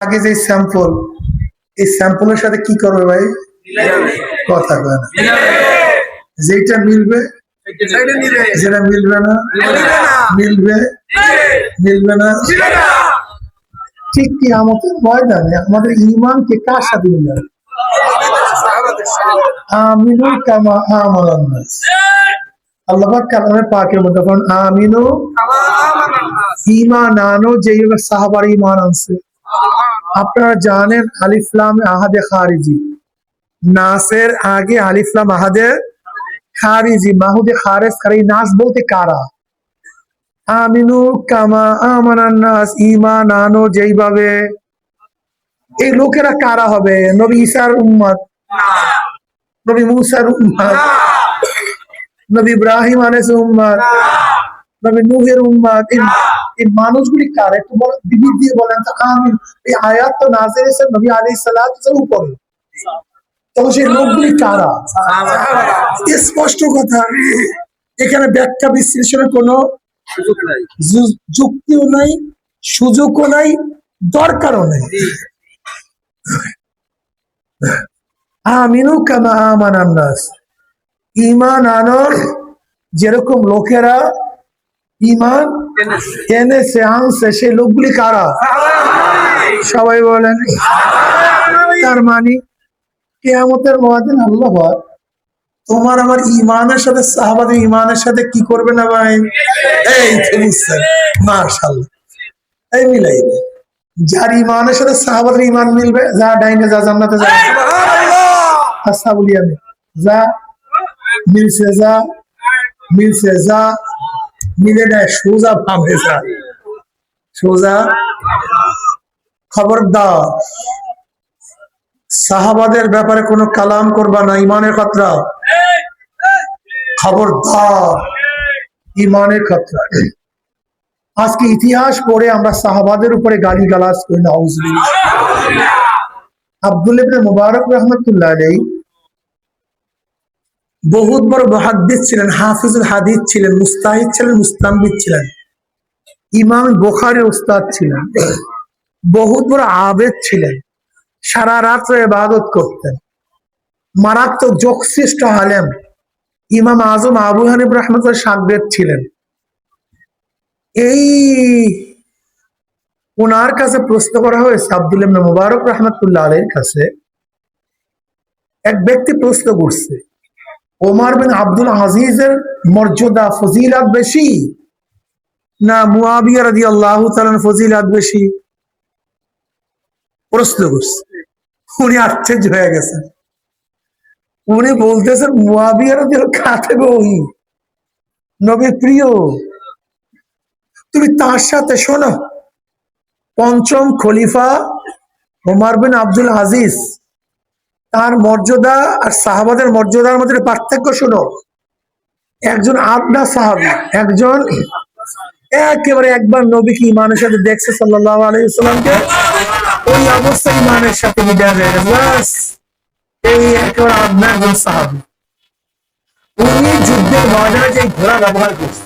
আগে যে স্যাম্পল এই স্যাম্পলের সাথে কি করবে ভাই? কথা কয় না। যেটা মিলবে যেটা মিলবে না মিলবে মিলবে না। ঠিক কি আমাদের ময়দানে আমাদের ইমানকে কার সাথে মিলাবে? আমিনু কামা আমালান নাস। আল্লাহ পাক কালামে পাকের মধ্যে আমিনু ইমান আনো যেভাবে সাহাবার ইমান আনছে। আপনারা জানেন আলিফলাম আহাদে খারিজি। নাসের আগে আলিফলাম আহাদে খারিজি, মাহুদে খারেজ কারি? নাস বলতে কারা? আমিনু কামা আমানান নাস ইমান আনো যেইভাবে। এই লোকেরা কারা হবে? নবী ঈসার উম্মত। নবী মুসার উম্মত। নবী ইব্রাহিম আলাইহিস উম্মত। নবী নূহের উম্মত এই মানুষগুলি কারা? একটু বিবিধ দিয়ে বলেন তো আমিন। এই আয়াত তো নাজিল হয়েছে নবী সালাতের উপরে। তখন সেই লোকগুলি কারা? স্পষ্ট কথা এখানে ব্যাখ্যা বিশ্লেষণের কোনো যুক্তিও নাই সুযোগও নাই দরকারও নাই। আমিনু কামা আমানান নাস। ইমান আনর যেরকম লোকেরা ইমান? এনেছে আনছে সেই লোকগুলি কারা? সবাই বলেন। তার মানে কেয়ামতের মহাদিন আল্লাহ তোমার আমার ইমানের সাথে সাহাবাদের ইমানের সাথে কি করবে না ভাই? এই মার্শাল্লাহ এই মিলাইবে যার ইমানের সাথে সাহাবাদের ইমান মিলবে যা ডাইনে যা জান্নাতে যা আচ্ছা বলি আমি। যা মিলছে যা মিলছে যা মিলে নেয় সোজা ভাবে সোজা খবরদার। সাহাবাদের ব্যাপারে কোনো কালাম করবা না, ইমানের খতরা খবরদার। ইমানের খতরা আজকে ইতিহাস পড়ে আমরা সাহাবাদের উপরে গালি গালাজ করি না আব্দুল ইবনে মুবারক রহমতুল্লাহ আলাইহি বহুত বড় মহাদ্দিস ছিলেন, হাফিজুল হাদিস ছিলেন, মুস্তাহিদ ছিলেন মুস্তানবিদ ছিলেন। ইমাম বোখারি উস্তাদ ছিলেন। বহুত বড় আবেদ ছিলেন। সারা রাত্রে ইবাদত করতেন। মারাত্মক যোগশ্রেষ্ঠ আলেম। ইমাম আজম আবু হানিফ রহমতুল্লাহ সাকবেদ ছিলেন। এই ওনার কাছে প্রশ্ন করা হয়েছে, আব্দুল মুবারক রহমতুল্লাহ আলীর কাছে। এক ব্যক্তি প্রশ্ন করছে ওমর বিন আব্দুল আজিজের মর্যাদা ফজিলাত বেশি না মুয়াবিয়া রাদি আল্লাহ ফজিলাত বেশি? প্রশ্ন করছে। উনি আশ্চর্য হয়ে গেছেন। উনি বলতেছেন মুয়াবিয়া রাদি কাতে ওই নবীর প্রিয়, তুমি তার সাথে শোনো। পঞ্চম খলিফা ওমর বিন আব্দুল আজিজ। তার মর্যাদা আর সাহাবাদের মর্যাদার মধ্যে পার্থক্য শুনো। একজন আবনা সাহাবি, একজন একেবারে একবার নবীকে ইমানের সাথে দেখছে সাল্লাহ আলাইসাল্লামকে ওই অবস্থা ইমানের সাথে যুদ্ধের যে ঘোড়া ব্যবহার করছে,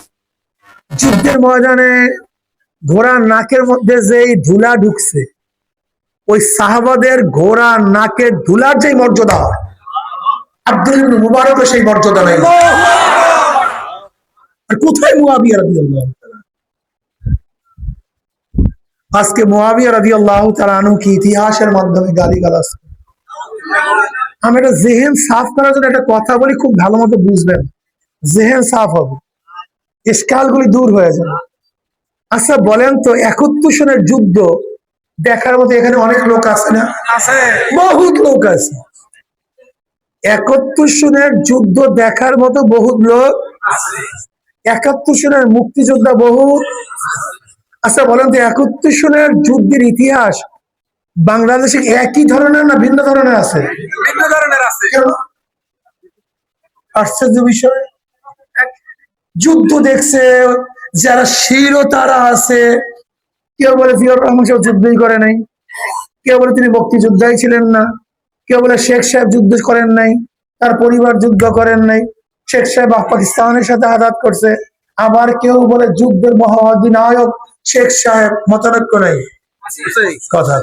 যুদ্ধের ময়দানে ঘোড়ার নাকের মধ্যে যেই ধুলা ঢুকছে ওই সাহাবাদের ঘোড়া নাকের ধুলার যে মর্যাদা আব্দুল ইবনে মুবারকের সেই মর্যাদা নাই। কোথায় মুয়াবিয়া রাদিয়াল্লাহু তাআলা? আজকে মুয়াবিয়া রাদিয়াল্লাহু তাআলা আনহু কি ইতিহাসের মাধ্যমে গালিগালাজ করে। আমি একটা জেহেন সাফ করার জন্য একটা কথা বলি, খুব ভালো মতো বুঝবেন। জেহেন সাফ হবে। ইস্কালগুলি দূর হয়ে যাবে। আচ্ছা বলেন তো একত্রিশ সনের যুদ্ধ দেখার মতো এখানে অনেক লোক আছে না? আছে। বহুত লোক আছে। একাত্তর সনের যুদ্ধ দেখার মতো বহুত লোক একাত্তর সনের মুক্তিযোদ্ধা বহুত আচ্ছা বলেন তো একাত্তর সনের যুদ্ধের ইতিহাস বাংলাদেশে একই ধরনের না ভিন্ন ধরনের আছে? ভিন্ন ধরনের আছে? আশ্চর্য বিষয়। যুদ্ধ দেখছে যারা শির তারা আছে কেউ বলে জিয়র রহমান সাহেব যুদ্ধই করে নাই। কেউ বলে তিনি মুক্তিযোদ্ধাই ছিলেন না। কেউ বলে শেখ সাহেব যুদ্ধ করেন নাই, তার পরিবার যুদ্ধ করেন নাই। শেখ সাহেব পাকিস্তানের সাথে আঘাত করছে। আবার কেউ বলে যুদ্ধের মহাঅধিনায়ক শেখ সাহেব মতানৈক্য নাই। কথা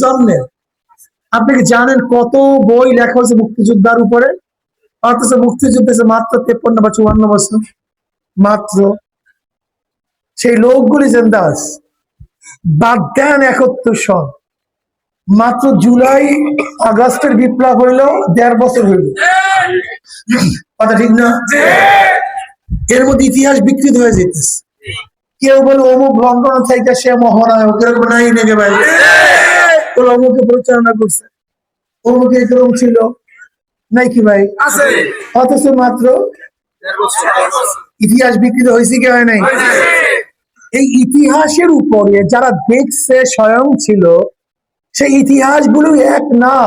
জন্মের। আপনি কি জানেন কত বই লেখা হয়েছে মুক্তিযোদ্ধার উপরে? অথচ মুক্তিযুদ্ধ মাত্র তেপ্পান্ন বা চুয়ান্ন বছর। মাত্র সেই লোকগুলি জিন্দা আছে বাদ দেন একাত্তর সন মাত্র জুলাই আগস্টের বিপ্লব হইল দেড় বছর হইল। কথা ঠিক না? এর মধ্যে ইতিহাস বিকৃত হয়ে যেতেছে। কেউ বলে অমুক লন্ডন থেকে সে মহানায়ক। এরকম নাই নেগে ভাই? বলে অমুকে পরিচালনা করছে। অমুকে এরকম ছিল। নাই কি ভাই? অথচ মাত্র ইতিহাস বিকৃত হয়েছে কি হয় নাই? এই ইতিহাসের উপরে যারা দেখছে স্বয়ং ছিল, সেই ইতিহাসগুলো এক না।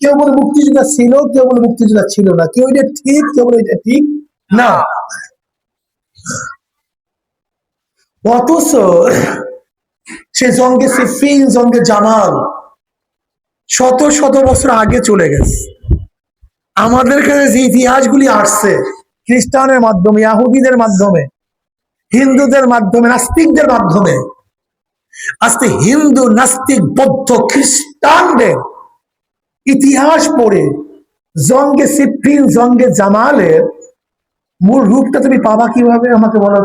কেউ বলে মুক্তিযোদ্ধা ছিল, কেউ বলে মুক্তিযোদ্ধা ছিল না। কেউ এটা ঠিক, কেউ বলে এটা ঠিক না। অথচ সে জঙ্গে সিফিন জঙ্গে জামাল শত শত বছর আগে চলে গেছে। আমাদের কাছে যে ইতিহাসগুলি আসছে, খ্রিস্টানের মাধ্যমে, ইয়াহুদিদের মাধ্যমে হিন্দুদের মাধ্যমে নাস্তিকদের মাধ্যমে আজকে হিন্দু নাস্তিক বৌদ্ধ খ্রিস্টানদের ইতিহাস পড়ে জঙ্গে সিফিন জঙ্গে জামালের মূল রূপটা তুমি পাবা কীভাবে আমাকে বলো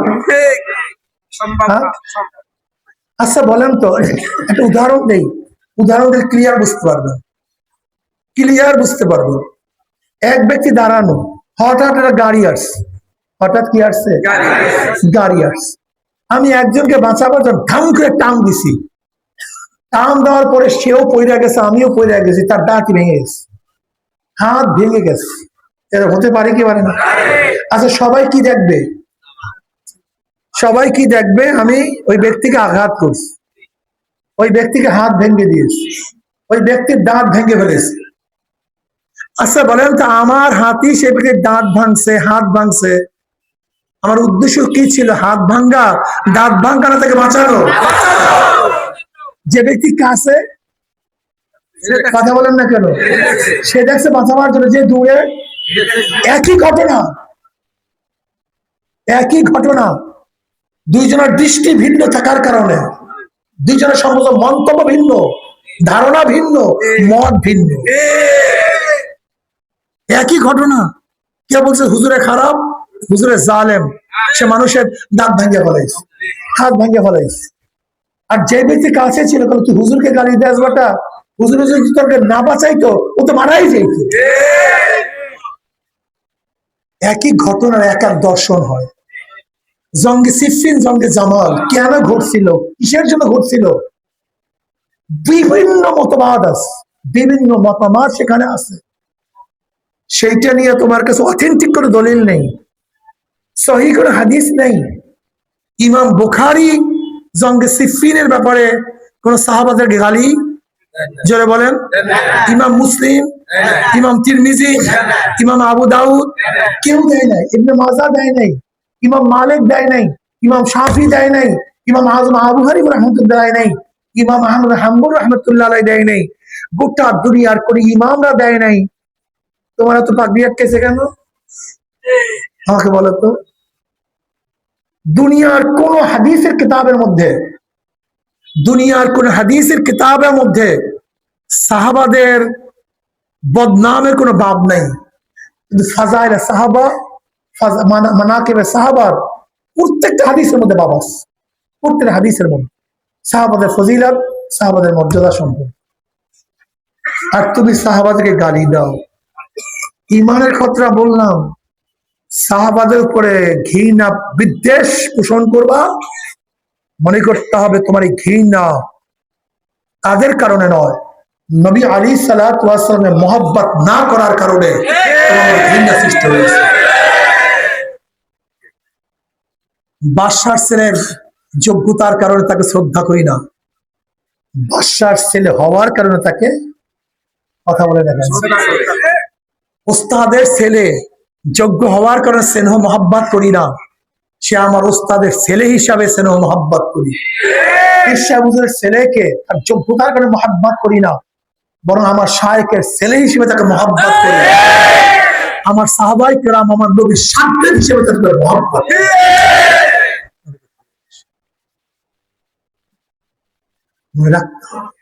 হ্যাঁ? আচ্ছা বলেন তো একটা উদাহরণ নেই উদাহরণ দিলে ক্লিয়ার বুঝতে পারবেন ক্লিয়ার বুঝতে পারবেন এক ব্যক্তি দাঁড়ানো হঠাৎ একটা গাড়ি আসছে। হঠাৎ কি আসছে? গাড়ি আসছে। আমি একজনকে বাঁচাবার জন্য ধাম করে টান দিছি। টান দেওয়ার পরে সেও পইরা গেছে আমিও পইরা গেছি তার দাঁত ভেঙে গেছে। হাত ভেঙে গেছে। এটা হতে পারে কি পারে না? আচ্ছা সবাই কি দেখবে? সবাই কি দেখবে? আমি ওই ব্যক্তিকে আঘাত করছি। ওই ব্যক্তিকে হাত ভেঙে দিয়েছি। ওই ব্যক্তির দাঁত ভেঙে ফেলেছি। আচ্ছা বলেন তো আমার হাতি সে ব্যক্তির দাঁত ভাঙছে হাত ভাঙছে। আমার উদ্দেশ্য কি ছিল? হাত ভাঙ্গা, দাঁত ভাঙ্গা না তাকে বাঁচানো? যে ব্যক্তি কাছে কথা বলেন না কেন? সে দেখছে বাঁচাবার জন্য যে দূরে একই ঘটনা একই ঘটনা, দুইজনের দৃষ্টি ভিন্ন থাকার কারণে, দুইজনের সম্ভবত মন্তব্য ভিন্ন, ধারণা ভিন্ন, মত ভিন্ন। একই ঘটনা। কে বলছে হুজুরে খারাপ? হুজুরে জালেম, সে মানুষের দাঁত ভাঙ্গে ফেলাইছে হাত ভাঙ্গে ফেলাইছে আর যে ব্যক্তি কাছে ছিল তুই হুজুরকে গালি দেস বেটা হুজুর যদি তোকে না বাঁচাইতো, ও তো মারাই যাইতো একই ঘটনার এক এক দর্শন হয়। জঙ্গে সিফিন জঙ্গে জামাল কেন ঘটছিল, কিসের জন্য ঘটছিল? বিভিন্ন মতবাদ আছে, বিভিন্ন মতামত সেখানে আছে। সেইটা নিয়ে তোমার কাছে অথেন্টিক কোনো দলিল নেই। সহি কোনো হাদিস নেই। ইমাম বুখারি জঙ্গে সিফিনের ব্যাপারে কোন সাহাবাদের গালি জোরে বলেন। ইমাম মুসলিম, ইমাম তিরমিজি, ইমাম আবু দাউদ কেউ দেয় নাই, ইবনে মাজা দেয় নাই, ইমাম মালিক দেয় নাই, ইমাম শাফি দেয় নাই, ইমাম আজম আবু হারিব রহমতুল্লাহ নাই, ইমাম আহমদ হাম্বুর রহমতুল্লাহ দেয় নাই, গোটা দুনিয়ার কোন ইমামরা দেয় নাই। তোমার তো পাকড়ি আটকেছে কেন? আমাকে বলো তো, দুনিয়ার কোন হাদিসের কিতাবের মধ্যে, দুনিয়ার কোন হাদিসের কিতাবের মধ্যে সাহাবাদের বদনামের কোনো বাব নাই। কিন্তু ফাজাইল সাহাবা মানা- মানাকিবে সাহাবার প্রত্যেকটা হাদিসের মধ্যে বাব আছে। প্রত্যেকটা হাদিসের মধ্যে। সাহাবাদের ফজিলত, সাহাবাদের মর্যাদা সম্পর্ক আর তুমি সাহাবাদেরকে গালি দাও। ইমানের খতরা বললাম। সাহাবাদের উপরে ঘৃণা বিদ্বেষ পোষণ করবা। মনে করতে হবে তোমার এই ঘৃণা তাদের কারণে নয়? নবী আলী সালামের মোহাব্বত না করার কারণে ঘৃণা সৃষ্টি হয়েছে। বাদশার ছেলের যোগ্যতার কারণে তাকে শ্রদ্ধা করি না। বাদশার ছেলে হওয়ার কারণে তাকে কথা বলে দেখেন ওস্তাদের ছেলে যোগ্য হওয়ার কারণে স্নেহ মহাব্বাত করি না। সে আমার ওস্তাদের ছেলে হিসাবে স্নেহ মহাব্বাত করি। ঈর্ষা ছেলেকে তার যোগ্যতার কারণে মহাব্বাত করি না। বরং আমার শায়কের ছেলে হিসেবে তাকে মহাব্বাত করি। আমার সাহাবাই কেরাম আমার নবীর সাধ্য হিসেবে তাকে মহাব্বাত মনে রাখতে হবে।